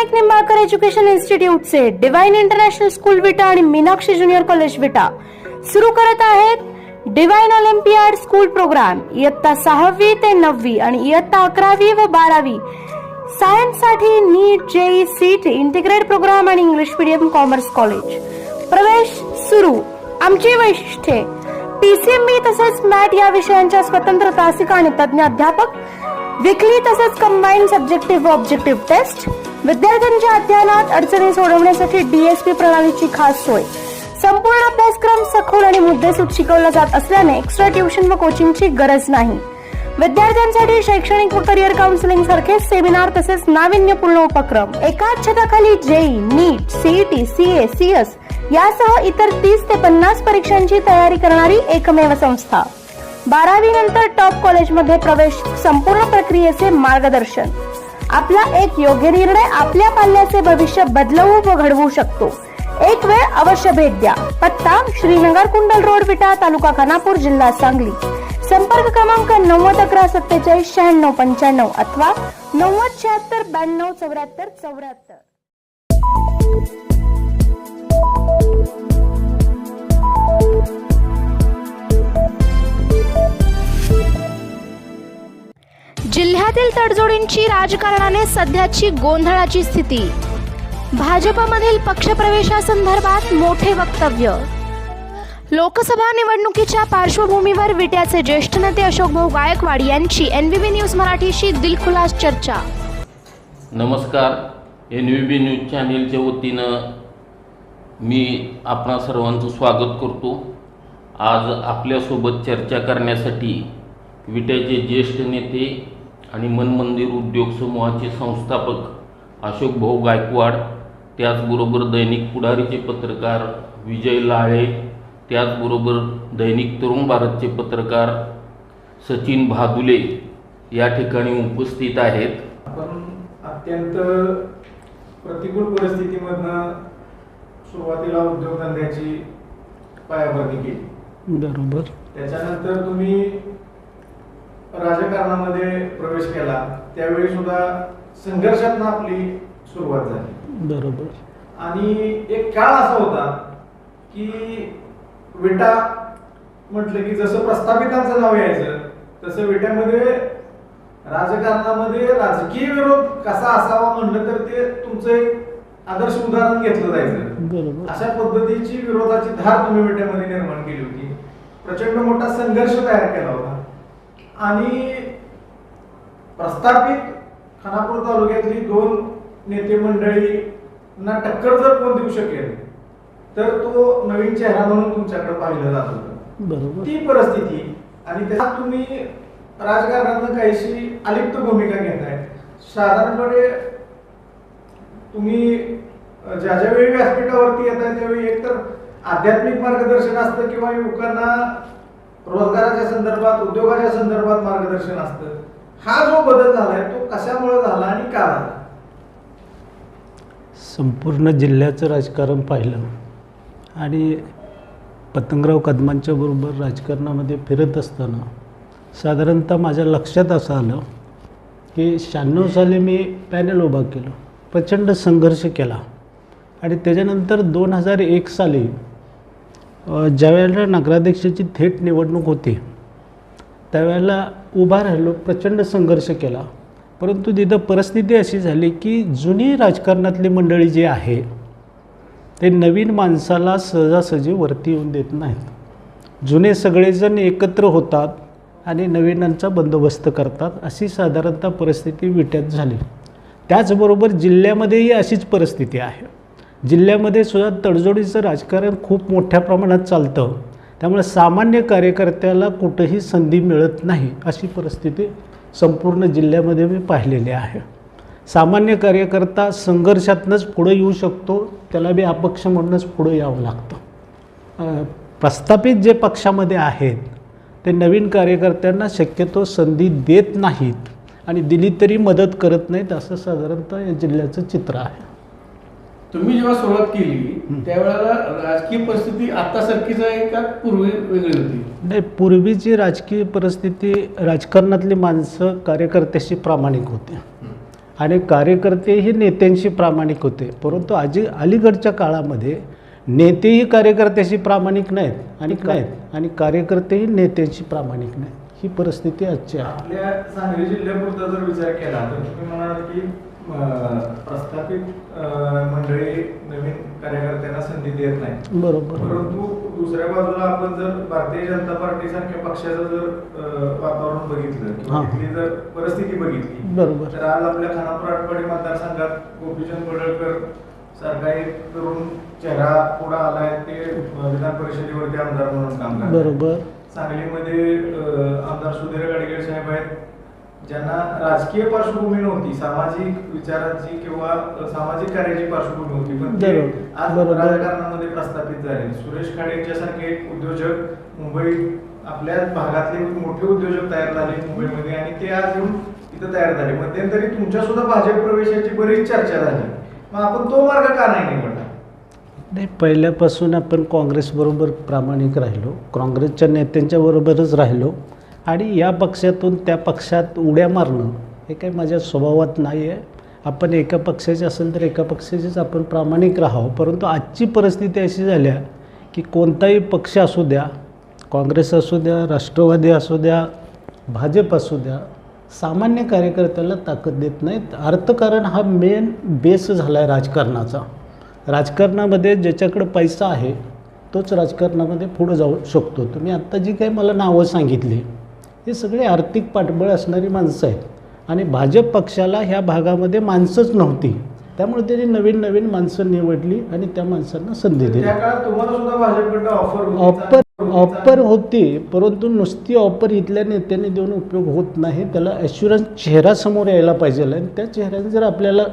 Naik Nimbalkar education इन्स्टिट्यूटचे divine international school Vita आणि Meenakshi junior college विटा सुरू करत आहेत डिवाइन ऑलिम्पियाड स्कूल प्रोग्राम. इयत्ता सहावी ते नववी आणि इयत्ता अकरावी व बारावी. सायन्ससाठी NEET JEE seat integrate program आणि इंग्लिश मीडियम कॉमर्स कॉलेज. प्रवेश सुरू. आमची वैशिष्ट्ये. पीसीएमबी तसेच मॅट या विषयांच्या स्वतंत्र तासिका आणि तज्ञ अध्यापक. विकली तसेच कंबाईन सब्जेक्टिव्ह व ऑब्जेक्टिव्ह टेस्ट विद्यार्थ्यांच्या अध्ययनात अडचणी सोडवण्यासाठी डीएसपी प्रणालीची खास सोय. संपूर्ण अभ्यासक्रम सखोल आणि मुद्देसूद शिकवला जात असल्याने एक्स्ट्रा ट्युशन व कोचिंगची गरज नाही. विद्यार्थ्यांसाठी शैक्षणिक व करिअर काउन्सिलिंग सारखे सेमिनार तसेच नाविन्यपूर्ण उपक्रम. एकाच छताखाली JEE NEET CET CA CS यासह इतर तीस ते पन्नास परीक्षांची तयारी करणारी एकमेव संस्था. बारावी नंतर टॉप कॉलेजमध्ये प्रवेश संपूर्ण प्रक्रियेचे मार्गदर्शन. आपला एक योग्य निर्णय आपल्या पाल्याचे भविष्य बदलवू व घडवू शकतो. एक वेळ अवश्य भेट द्या. पत्ता श्रीनगर कुंडल रोड विटा तालुका खानापूर जिल्हा सांगली. संपर्क क्रमांक नव्वद अकरा सत्तेचाळीस शहाण्णव पंच्याण्णव अथवा नव्वद शहात्तर ब्याण्णव चौऱ्याहत्तर चौऱ्याहत्तर. जिल्ह्यातील तडजोडींची राजकारणाने सध्याची गोंधळाची स्थिती. भाजपमधील पक्षप्रवेशासंदर्भात मोठे वक्तव्य. लोकसभा निवडणुकीच्या पार्श्वभूमीवर विट्याचे ज्येष्ठ नेते अशोकभाऊ गायकवाड यांची एन बी न्यूज मराठीशी दिलखुलास चर्चा. नमस्कार. एन व्ही बी न्यूज चॅनेलच्या वतीनं मी आपणा सर्वांचं स्वागत करतो. आज आपल्यासोबत चर्चा करण्यासाठी विट्याचे ज्येष्ठ नेते आणि मनमंदिर उद्योग समूहाचे संस्थापक अशोक भाऊ गायकवाड त्याचबरोबर दैनिक पुढारीचे पत्रकार विजय लाळे त्याचबरोबर दैनिक तरुण भारतचे पत्रकार सचिन भादुले या ठिकाणी उपस्थित आहेत. आपण अत्यंत प्रतिकूल परिस्थितीमधनं सुरुवातीला उद्योगधंद्याची पायाभरणी केली. बरोबर. त्याच्यानंतर तुम्ही राजकारणामध्ये प्रवेश केला त्यावेळी सुद्धा संघर्षातनं आपली सुरुवात झाली. बरोबर. आणि एक काळ असा होता की विटा म्हटलं की जसं प्रस्थापितांचं नाव यायचं तसं विट्यामध्ये राजकारणामध्ये राजकीय विरोध कसा असावा म्हणलं तर ते तुमचं एक आदर्श उदाहरण घेतलं जायचं. अशा पद्धतीची विरोधाची धार तुम्ही विट्यामध्ये निर्माण केली होती. प्रचंड मोठा संघर्ष तयार केला होता. आणि प्रस्थापित खानापूर तालुक्यातली दोन नेते मंडळींना टक्कर जर कोण देऊ शकेल तर तो नवीन चेहरा म्हणून तुमच्याकडे पाहिलं जात होतं. ती परिस्थिती आणि त्यात तुम्ही राजकारणातनं काहीशी अलिप्त भूमिका घेताय. साधारणपणे तुम्ही ज्या ज्या वेळी व्यासपीठावरती येत आहे त्यावेळी एकतर आध्यात्मिक मार्गदर्शन असतं किंवा युवकांना रोजगाराच्या संदर्भात उद्योगाच्या संदर्भात मार्गदर्शन असतं. हा जो बदल झालाय तो कशामुळे झाला आणि का झाला? संपूर्ण जिल्ह्याचं राजकारण पाहिलं आणि पतंगराव कदमांच्या बरोबर राजकारणामध्ये फिरत असताना साधारणतः माझ्या लक्षात असं आलं की शहाण्णव साली मी पॅनल उभा केलं प्रचंड संघर्ष केला आणि त्याच्यानंतर दोन हजार एक साली ज्यावेळेला नगराध्यक्षाची थेट निवडणूक होती त्यावेळेला उभा राहिलो प्रचंड संघर्ष केला. परंतु तिथं परिस्थिती अशी झाली की जुनी राजकारणातली मंडळी जी आहे ते नवीन माणसाला सहजासहजी वरती येऊन देत नाहीत. जुने सगळेजण एकत्र होतात आणि नवीनांचा बंदोबस्त करतात अशी साधारणतः परिस्थिती विट्यात झाली. त्याचबरोबर जिल्ह्यामध्येही अशीच परिस्थिती आहे. जिल्ह्यामध्ये सुद्धा तडजोडीचं राजकारण खूप मोठ्या प्रमाणात चालतं. त्यामुळे सामान्य कार्यकर्त्याला कुठंही संधी मिळत नाही अशी परिस्थिती संपूर्ण जिल्ह्यामध्ये मी पाहिलेली आहे. सामान्य कार्यकर्ता संघर्षातनंच पुढं येऊ शकतो त्याला बी अपक्ष म्हणूनच पुढं यावं लागतं. प्रस्थापित जे पक्षामध्ये आहेत ते नवीन कार्यकर्त्यांना शक्यतो संधी देत नाहीत आणि दिली तरी मदत करत नाहीत असं साधारणतः या जिल्ह्याचं चित्र आहे. तुम्ही जेव्हा सुरुवात केली त्यावेळेला राजकीय परिस्थिती आतासारखीच आहे का पूर्वी वेगळी होती? नाही पूर्वीची राजकीय परिस्थिती राजकारणातली माणसं कार्यकर्त्याशी प्रामाणिक होते. आणि कार्यकर्तेही नेत्यांशी प्रामाणिक होते. परंतु आजी अलीकडच्या काळामध्ये नेतेही कार्यकर्त्याशी प्रामाणिक नाहीत आणि नाहीत. आणि कार्यकर्तेही नेत्यांशी प्रामाणिक नाहीत. ही परिस्थिती आजची आहे. आपल्या सांगली जिल्ह्यापुरता जर विचार केला तर तुम्ही म्हणाल की प्रस्थापित मंडळी नवीन कार्यकर्त्यांना संधी देत नाही. बरोबर. परंतु दुसऱ्या बाजूला आपण जर भारतीय जनता पार्टी सारख्या पक्षाचं जर वातावरण बघितलं. तिथली जर परिस्थिती बघितली बरोबर. तर आज आपल्या खानापूर आटपाडी मतदारसंघात गोपीचंद पडळकर सारखा एक तरुण चेहरा पुढे आलाय ते विधान परिषदेवरती आमदार म्हणून काम करतात. बरोबर. सांगलीमध्ये आमदार सुधीर गाडगेळ साहेब आहेत. ज्यांना राजकीय पार्श्वभूमी नव्हती सामाजिक विचारांची किंवा सामाजिक कार्याची पार्श्वभूमी होती पण ते. आज. राजकारणामध्ये प्रस्थापित झाले. सुरेश खाडेंच्या सारखे एक उद्योजक मुंबई आपल्या भागातले मोठे उद्योजक तयार झाले मुंबईमध्ये आणि ते आज येऊन इथं तयार झाले. मध्यंतरी तुमच्या सुद्धा भाजप प्रवेशाची बरीच चर्चा झाली. मग आपण तो मार्ग का नाही निवडला? नाही पहिल्यापासून आपण काँग्रेसबरोबर प्रामाणिक राहिलो. काँग्रेसच्या नेत्यांच्या बरोबरच राहिलो. आणि या पक्षातून त्या पक्षात उड्या मारणं हे काही माझ्या स्वभावात नाही आहे. आपण एका पक्षाचे असेल तर एका पक्षाचेच आपण प्रामाणिक राहावं. परंतु आजची परिस्थिती अशी झाल्या की कोणताही पक्ष असू द्या काँग्रेस असू द्या राष्ट्रवादी असू द्या भाजप असू द्या सामान्य कार्यकर्त्याला ताकद देत नाहीत. अर्थकारण हा मेन बेस झाला आहे राजकारणाचा. राजकारणामध्ये ज्याच्याकडे पैसा आहे तोच राजकारणामध्ये पुढं जाऊ शकतो. तुम्ही आत्ता जी काही मला नावं सांगितली हे सगळे आर्थिक पाठबळ असणारी माणसं आहेत. आणि भाजप पक्षाला ह्या भागामध्ये माणसंच नव्हती. त्यामुळे त्यांनी नवीन नवीन माणसं निवडली आणि त्या माणसांना संधी दिली. ऑफर होती. ऑफर होती परंतु नुसती ऑफर इथल्या नेत्यांनी देऊन उपयोग होत नाही. त्याला ॲश्युरन्स चेहरा समोर यायला पाहिजे. आणि त्या चेहऱ्याने जर आपल्याला